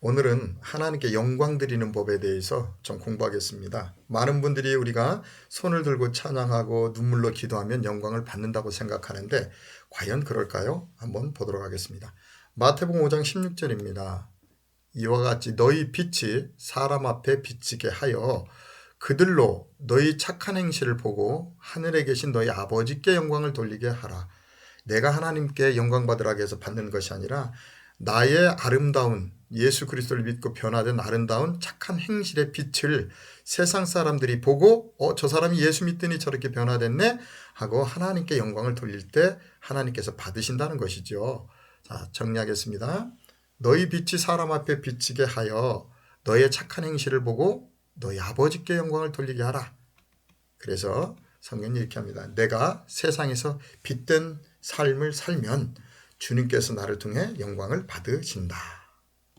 오늘은 하나님께 영광 드리는 법에 대해서 좀 공부하겠습니다. 많은 분들이 우리가 손을 들고 찬양하고 눈물로 기도하면 영광을 받는다고 생각하는데 과연 그럴까요? 한번 보도록 하겠습니다. 마태복음 5장 16절입니다. 이와 같이 너희 빛이 사람 앞에 비치게 하여 그들로 너희 착한 행실을 보고 하늘에 계신 너희 아버지께 영광을 돌리게 하라. 내가 하나님께 영광 받으라 해서 받는 것이 아니라 나의 아름다운 예수 그리스도를 믿고 변화된 아름다운 착한 행실의 빛을 세상 사람들이 보고 어 저 사람이 예수 믿더니 저렇게 변화됐네 하고 하나님께 영광을 돌릴 때 하나님께서 받으신다는 것이죠. 자, 정리하겠습니다. 너희 빛이 사람 앞에 비치게 하여 너의 착한 행실을 보고 너희 아버지께 영광을 돌리게 하라. 그래서 성경이 이렇게 합니다. 내가 세상에서 빛된 삶을 살면 주님께서 나를 통해 영광을 받으신다.